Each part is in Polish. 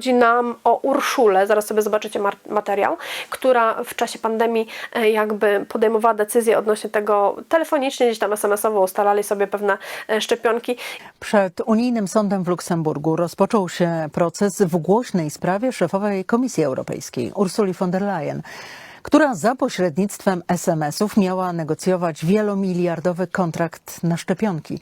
Chodzi nam o Urszulę, zaraz sobie zobaczycie materiał, która w czasie pandemii e, jakby podejmowała decyzje odnośnie tego telefonicznie, gdzieś tam SMS-owo ustalali sobie pewne e, szczepionki. Przed unijnym sądem w Luksemburgu rozpoczął się proces w głośnej sprawie szefowej Komisji Europejskiej Ursuli von der Leyen, która za pośrednictwem SMS-ów miała negocjować wielomiliardowy kontrakt na szczepionki.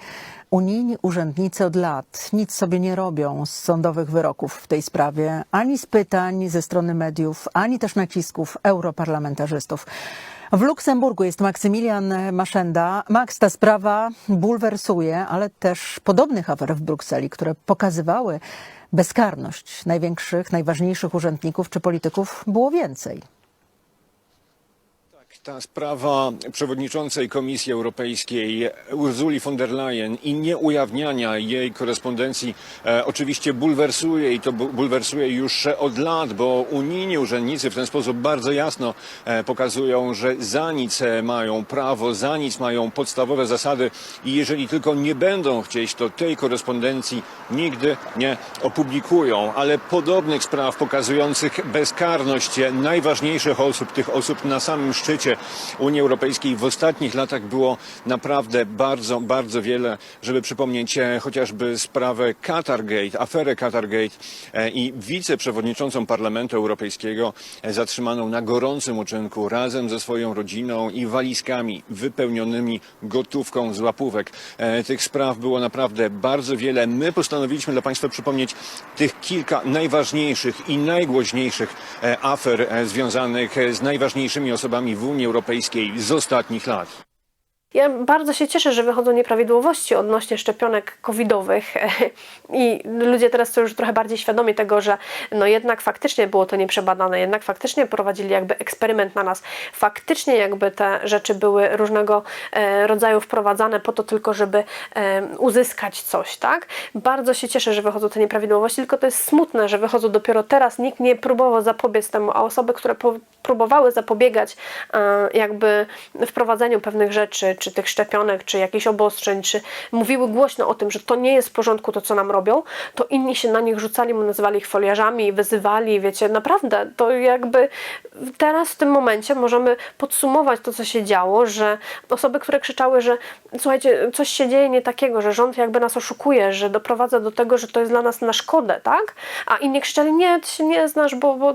Unijni urzędnicy od lat nic sobie nie robią z sądowych wyroków w tej sprawie, ani z pytań ze strony mediów, ani też nacisków europarlamentarzystów. W Luksemburgu jest Maksymilian Maszenda. Max, ta sprawa bulwersuje, ale też podobnych afer w Brukseli, które pokazywały bezkarność największych, najważniejszych urzędników czy polityków było więcej. Ta sprawa przewodniczącej Komisji Europejskiej Ursuli von der Leyen i nieujawniania jej korespondencji e, oczywiście bulwersuje i to bu- bulwersuje już od lat, bo unijni urzędnicy w ten sposób bardzo jasno e, pokazują, że za nic e, mają prawo, za nic mają podstawowe zasady i jeżeli tylko nie będą chcieć, to tej korespondencji nigdy nie opublikują. Ale podobnych spraw pokazujących bezkarność najważniejszych osób, tych osób na samym szczycie Unii Europejskiej w ostatnich latach było naprawdę bardzo, bardzo wiele, żeby przypomnieć e, chociażby sprawę Qatargate, aferę Qatargate e, i wiceprzewodniczącą Parlamentu Europejskiego e, zatrzymaną na gorącym uczynku razem ze swoją rodziną i walizkami wypełnionymi gotówką z łapówek. Tych spraw było naprawdę bardzo wiele. My postanowiliśmy dla Państwa przypomnieć tych kilka najważniejszych i najgłośniejszych afer związanych z najważniejszymi osobami w Unii Europejskiej z ostatnich lat. Ja bardzo się cieszę, że wychodzą nieprawidłowości odnośnie szczepionek covidowych. I ludzie teraz są już trochę bardziej świadomi tego, że no jednak faktycznie było to nieprzebadane, jednak faktycznie prowadzili jakby eksperyment na nas, faktycznie jakby te rzeczy były różnego e, rodzaju wprowadzane po to tylko, żeby e, uzyskać coś, tak? Bardzo się cieszę, że wychodzą te nieprawidłowości, tylko to jest smutne, że wychodzą dopiero teraz, nikt nie próbował zapobiec temu, a osoby, które próbowały zapobiegać e, jakby wprowadzeniu pewnych rzeczy, czy tych szczepionek, czy jakichś obostrzeń, czy mówiły głośno o tym, że to nie jest w porządku to, co nam robią, to inni się na nich rzucali, nazywali ich foliarzami, wyzywali, wiecie, naprawdę, to jakby teraz w tym momencie możemy podsumować to, co się działo, że osoby, które krzyczały, że słuchajcie, coś się dzieje nie takiego, że rząd jakby nas oszukuje, że doprowadza do tego, że to jest dla nas na szkodę, tak? A inni krzyczeli, nie, ty się nie znasz, bo, bo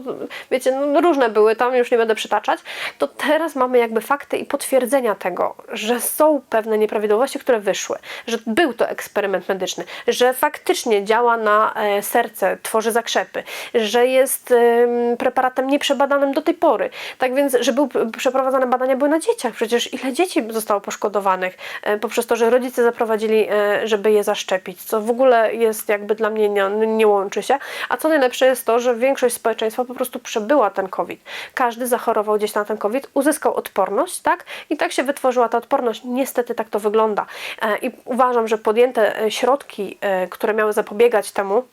wiecie, no, różne były, tam już nie będę przytaczać, to teraz mamy jakby fakty i potwierdzenia tego, że są pewne nieprawidłowości, które wyszły, że był to eksperyment medyczny, że faktycznie działa na e, serce, tworzy zakrzepy, że jest em, preparatem nieprzebadanym do tej pory. Tak więc, że był przeprowadzane badania były na dzieciach. Przecież ile dzieci zostało poszkodowanych e, poprzez to, że rodzice zaprowadzili, e, żeby je zaszczepić, co w ogóle jest jakby dla mnie nie, nie łączy się. A co najlepsze jest to, że większość społeczeństwa po prostu przebyła ten COVID. Każdy zachorował gdzieś na ten COVID, uzyskał odporność, tak? I tak się wytworzyła ta odporność. Niestety tak to wygląda. E, I uważam, że podjęte e, środki, e, które miały zapobiegać temu,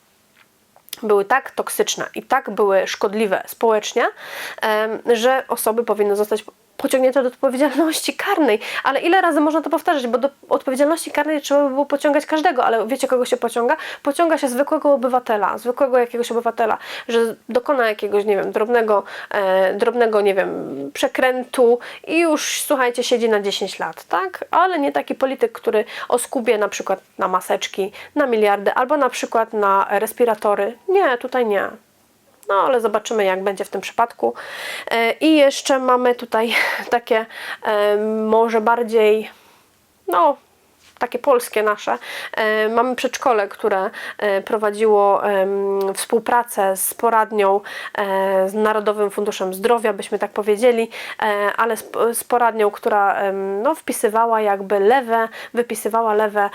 były tak toksyczne i tak były szkodliwe społecznie, że osoby powinny zostać pociągnięte do odpowiedzialności karnej. Ale ile razy można to powtarzać? Bo do odpowiedzialności karnej trzeba by było pociągać każdego, ale wiecie kogo się pociąga? Pociąga się zwykłego obywatela, zwykłego jakiegoś obywatela, że dokona jakiegoś, nie wiem, drobnego, e, drobnego, nie wiem, przekrętu i już, słuchajcie, siedzi na 10 lat, tak? Ale nie taki polityk, który oskubie na przykład na maseczki, na miliardy, albo na przykład na respiratory. Nie, tutaj nie. No, ale zobaczymy, jak będzie w tym przypadku. E, I jeszcze mamy tutaj takie e, może bardziej, no, takie polskie nasze. E, Mamy przedszkole, które e, prowadziło współpracę z poradnią, e, z Narodowym Funduszem Zdrowia, byśmy tak powiedzieli, ale z, poradnią, która no, wpisywała jakby lewe, wypisywała lewe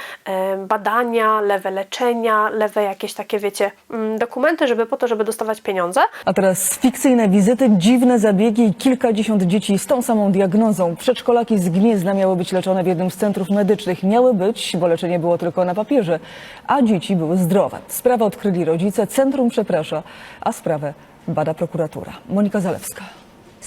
badania, lewe leczenia, lewe jakieś takie, wiecie, mm, dokumenty, żeby po to, żeby dostawać pieniądze. A teraz fikcyjne wizyty, dziwne zabiegi i kilkadziesiąt dzieci z tą samą diagnozą. Przedszkolaki z Gniezna miały być leczone w jednym z centrów medycznych. Miały być, bo leczenie było tylko na papierze, a dzieci były zdrowe. Sprawę odkryli rodzice, centrum przeprasza, a sprawę bada prokuratura. Monika Zalewska.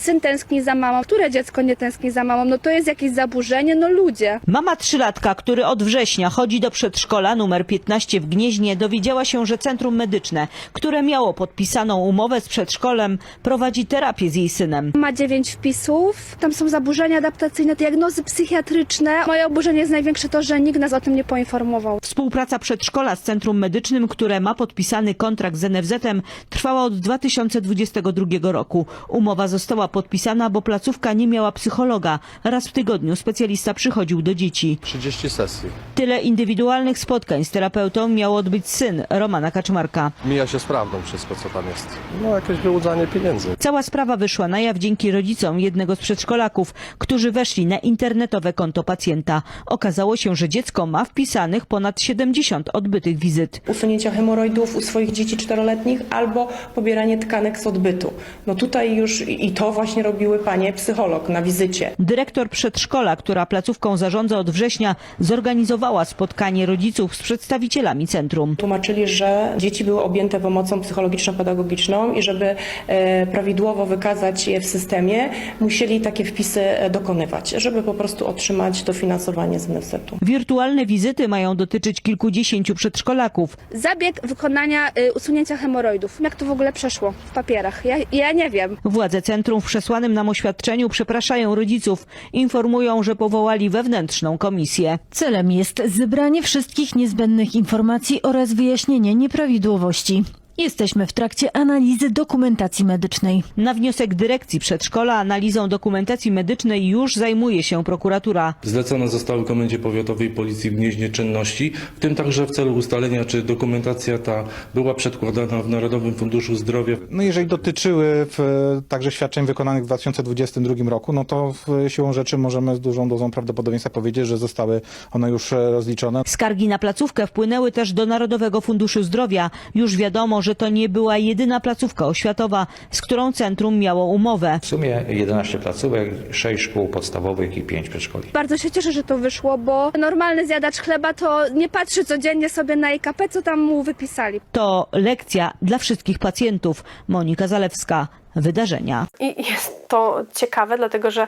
Syn tęskni za mamą, które dziecko nie tęskni za mamą, no to jest jakieś zaburzenie, no ludzie. Mama trzylatka, który od września chodzi do przedszkola numer 15 w Gnieźnie, dowiedziała się, że Centrum Medyczne, które miało podpisaną umowę z przedszkolem, prowadzi terapię z jej synem. Ma dziewięć wpisów, tam są zaburzenia adaptacyjne, diagnozy psychiatryczne. Moje oburzenie jest największe to, że nikt nas o tym nie poinformował. Współpraca przedszkola z Centrum Medycznym, które ma podpisany kontrakt z NFZ-em, trwała od 2022 roku. Umowa została podpisana, bo placówka nie miała psychologa. Raz w tygodniu specjalista przychodził do dzieci. 30 sesji. Tyle indywidualnych spotkań z terapeutą miał odbyć syn Romana Kaczmarka. Mija się z prawdą wszystko, co tam jest. No, jakieś wyłudzanie pieniędzy. Cała sprawa wyszła na jaw dzięki rodzicom jednego z przedszkolaków, którzy weszli na internetowe konto pacjenta. Okazało się, że dziecko ma wpisanych ponad 70 odbytych wizyt. usunięcia hemoroidów u swoich dzieci czteroletnich albo pobieranie tkanek z odbytu. No tutaj już i to właśnie robiły panie psycholog na wizycie. Dyrektor przedszkola, która placówką zarządza od września, zorganizowała spotkanie rodziców z przedstawicielami centrum. Tłumaczyli, że dzieci były objęte pomocą psychologiczno-pedagogiczną i żeby e, prawidłowo wykazać je w systemie, musieli takie wpisy e, dokonywać, żeby po prostu otrzymać dofinansowanie z NFZ-u. Wirtualne wizyty mają dotyczyć kilkudziesięciu przedszkolaków. Zabieg wykonania y, usunięcia hemoroidów. Jak to w ogóle przeszło w papierach? Ja, ja nie wiem. Władze centrum w przesłanym nam oświadczeniu przepraszają rodziców. Informują, że powołali wewnętrzną komisję. Celem jest zebranie wszystkich niezbędnych informacji oraz wyjaśnienie nieprawidłowości. Jesteśmy w trakcie analizy dokumentacji medycznej. Na wniosek dyrekcji przedszkola analizą dokumentacji medycznej już zajmuje się prokuratura. Zlecone zostały Komendzie Powiatowej Policji w Gnieźnie czynności, w tym także w celu ustalenia, czy dokumentacja ta była przedkładana w Narodowym Funduszu Zdrowia. No jeżeli dotyczyły w, także świadczeń wykonanych w 2022 roku, no to w, siłą rzeczy możemy z dużą dozą prawdopodobieństwa powiedzieć, że zostały one już e, rozliczone. Skargi na placówkę wpłynęły też do Narodowego Funduszu Zdrowia. Już wiadomo, że to nie była jedyna placówka oświatowa, z którą centrum miało umowę. W sumie 11 placówek, 6 szkół podstawowych i 5 przedszkoli. Bardzo się cieszę, że to wyszło, bo normalny zjadacz chleba to nie patrzy codziennie sobie na IKP, co tam mu wypisali. To lekcja dla wszystkich pacjentów. Monika Zalewska. Wydarzenia. I jest to ciekawe, dlatego że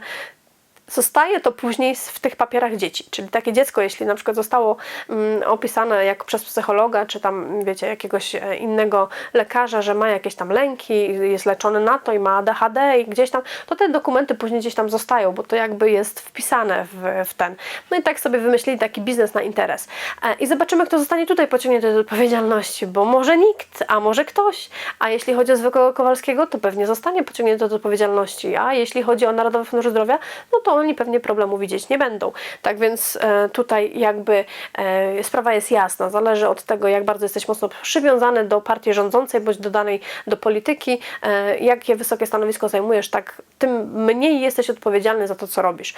zostaje to później w tych papierach dzieci. Czyli takie dziecko, jeśli na przykład zostało mm, opisane jak przez psychologa, czy tam, wiecie, jakiegoś e, innego lekarza, że ma jakieś tam lęki, jest leczony na to i ma ADHD i gdzieś tam, to te dokumenty później gdzieś tam zostają, bo to jakby jest wpisane w, w ten. No i tak sobie wymyślili taki biznes na interes. E, I zobaczymy, kto zostanie tutaj pociągnięty do odpowiedzialności, bo może nikt, a może ktoś. A jeśli chodzi o zwykłego Kowalskiego, to pewnie zostanie pociągnięty do odpowiedzialności. A jeśli chodzi o Narodowy Fundusz Zdrowia, no to oni pewnie problemu widzieć nie będą. Tak więc e, tutaj jakby e, sprawa jest jasna. Zależy od tego, jak bardzo jesteś mocno przywiązany do partii rządzącej, bądź do danej, do polityki. E, jakie wysokie stanowisko zajmujesz, tak tym mniej jesteś odpowiedzialny za to, co robisz.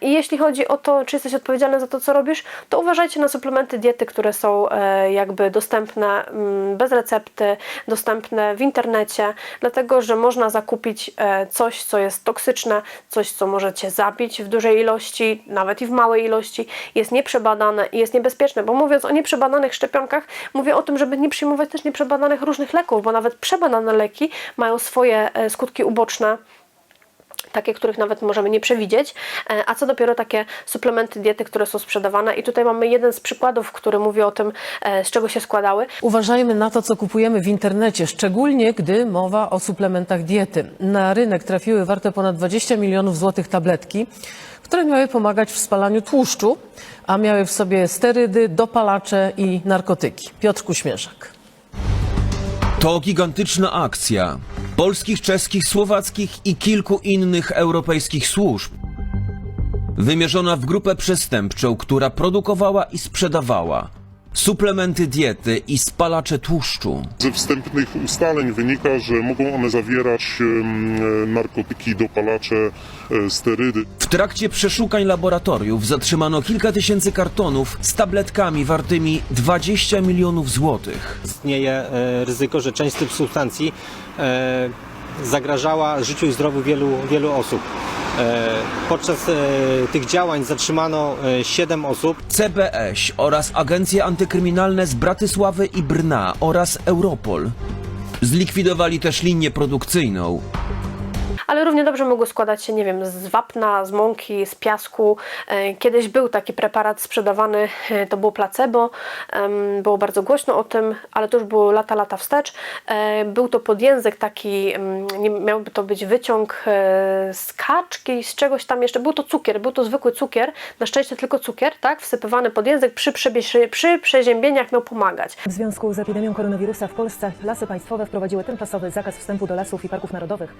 I jeśli chodzi o to, czy jesteś odpowiedzialny za to, co robisz, to uważajcie na suplementy diety, które są jakby dostępne mm, bez recepty, dostępne w internecie, dlatego że można zakupić coś, co jest toksyczne, coś, co może cię zabić w dużej ilości, nawet i w małej ilości, jest nieprzebadane i jest niebezpieczne. Bo mówiąc o nieprzebadanych szczepionkach, mówię o tym, żeby nie przyjmować też nieprzebadanych różnych leków, bo nawet przebadane leki mają swoje e, skutki uboczne takie, których nawet możemy nie przewidzieć, e, a co dopiero takie suplementy diety, które są sprzedawane. I tutaj mamy jeden z przykładów, który mówi o tym, e, z czego się składały. Uważajmy na to, co kupujemy w internecie, szczególnie gdy mowa o suplementach diety. Na rynek trafiły warte ponad 20 milionów złotych tabletki, które miały pomagać w spalaniu tłuszczu, a miały w sobie sterydy, dopalacze i narkotyki. Piotr Kuśmierzak. To gigantyczna akcja polskich, czeskich, słowackich i kilku innych europejskich służb. Wymierzona w grupę przestępczą, która produkowała i sprzedawała suplementy diety i spalacze tłuszczu. Ze wstępnych ustaleń wynika, że mogą one zawierać em, narkotyki, dopalacze, e, sterydy. W trakcie przeszukań laboratoriów zatrzymano kilka tysięcy kartonów z tabletkami wartymi 20 milionów złotych. Istnieje e, ryzyko, że część z tych substancji e, zagrażała życiu i zdrowiu wielu, wielu osób. E, Podczas e, tych działań zatrzymano 7 osób. CBŚ oraz agencje antykryminalne z Bratysławy i Brna oraz Europol. Zlikwidowali też linię produkcyjną. Ale równie dobrze mogły składać się, nie wiem, z wapna, z mąki, z piasku. E, Kiedyś był taki preparat sprzedawany, e, to było placebo, było bardzo głośno o tym, ale to już było lata, lata wstecz. E, Był to podjęzyk taki, miałby to być wyciąg z kaczki, z czegoś tam jeszcze. Był to cukier, był to zwykły cukier, na szczęście tylko cukier, tak, wsypywany pod język przy, przy przeziębieniach miał pomagać. W związku z epidemią koronawirusa w Polsce lasy państwowe wprowadziły tymczasowy zakaz wstępu do lasów i parków narodowych.